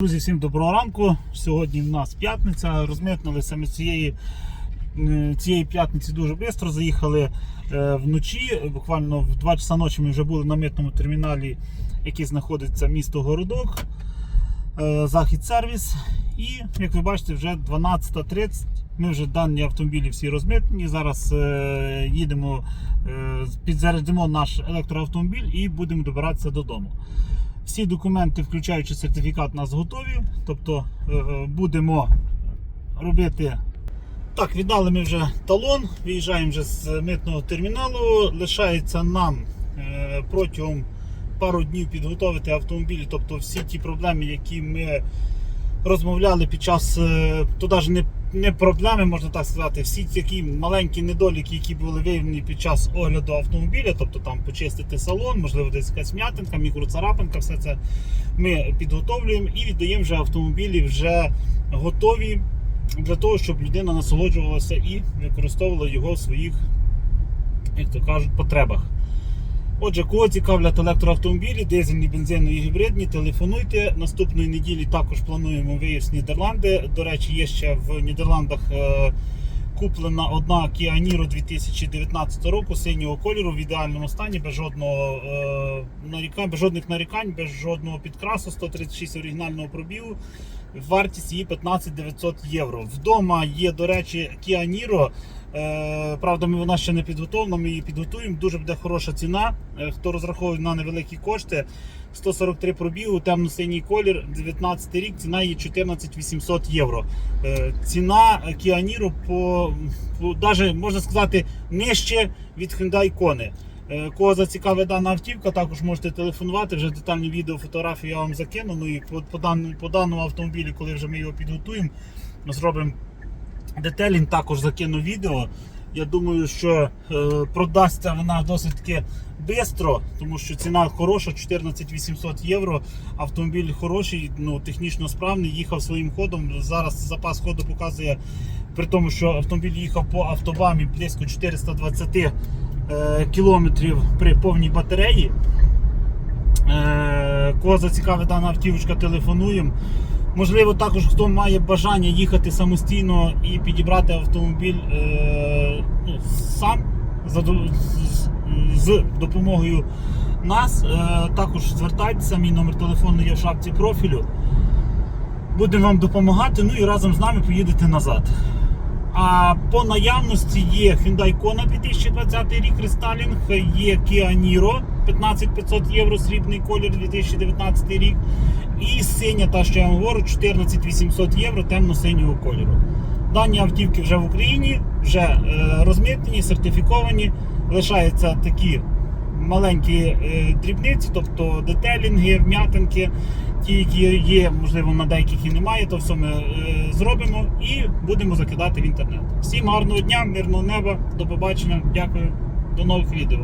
Друзі, всім доброго ранку. Сьогодні в нас п'ятниця. Розмитнилися ми цієї, е, цієї п'ятниці дуже швидко. Заїхали е, вночі. Буквально в 2 часа ночі ми вже були на митному терміналі, який знаходиться місто Городок, е, Захід сервіс. І як ви бачите, вже 12.30. Ми вже дані автомобілі всі розмитнені. Зараз їдемо, підзарядимо наш електроавтомобіль і будемо добиратися додому. Всі документи, включаючи сертифікат, у нас готові. Тобто е, будемо робити. Так, віддали ми вже талон, виїжджаємо вже з митного терміналу. Лишається нам е, протягом пару днів підготовити автомобіль. Тобто всі ті проблеми, які ми розмовляли під час, е, то навіть не, не проблеми, можна так сказати, всі такі маленькі недоліки, які були виявлені під час огляду автомобіля, тобто там почистити салон, можливо, десь якась м'ятинка, мікроцарапинка, все це ми підготовлюємо і віддаємо вже автомобілі вже готові для того, щоб людина насолоджувалася і використовувала його в своїх, як то кажуть, потребах. Отже, кого цікавлять електроавтомобілі, дизельні, бензинові гібридні, телефонуйте. Наступної неділі також плануємо виїзд в Нідерланди. До речі, є ще в Нідерландах е, куплена одна Kia Niro 2019 року синього кольору в ідеальному стані, без жодного е, нарікань, без жодних нарікань, без жодного підкрасу, 136 оригінального пробігу. Вартість її 15 900 євро. Вдома є, до речі, Kia Niro. Е, Правда, ми вона ще не підготовлена, ми її підготуємо. Дуже буде хороша ціна. Е, Хто розраховує на невеликі кошти, 143 пробігу, темно-синій колір, 19 рік, ціна її 14 800 євро. Е, Ціна Kia Niro по, по даже, можна сказати, нижче від Hyundai Kona. Е, Кого зацікавить дана автівка, також можете телефонувати. Вже детальні відео, фотографії я вам закину. Ну і по, по, даному, по даному автомобілі, коли вже ми його підготуємо, зробимо детелінг, також закину відео. Я думаю, що е, продасться вона досить таки швидко, тому що ціна хороша, 14 800 євро. Автомобіль хороший, ну, технічно справний, їхав своїм ходом. Зараз запас ходу показує, при тому, що автомобіль їхав по автобамі близько 420 е, кілометрів при повній батареї. Е, Кого зацікавить дана автівочка, телефонуємо. Можливо, також хто має бажання їхати самостійно і підібрати автомобіль е, ну, сам з, з допомогою нас. Е, також звертайтеся, мій номер телефону є в шапці профілю. Будемо вам допомагати, ну і разом з нами поїдете назад. А по наявності є Hyundai Kona 2020 рік рестайлінг, є Kia Niro 15500 євро, срібний колір 2019 рік. І синя, та що я вам говорю, 14800 євро темно-синього кольору. Дані автівки вже в Україні, вже е, розмитнені, сертифіковані. Лишаються такі маленькі е, дрібниці, тобто детелінги, вм'ятинки, ті, які є, можливо, на деяких і немає, то все ми е, зробимо і будемо закидати в інтернет. Всім гарного дня, мирного неба, до побачення, дякую, до нових відео.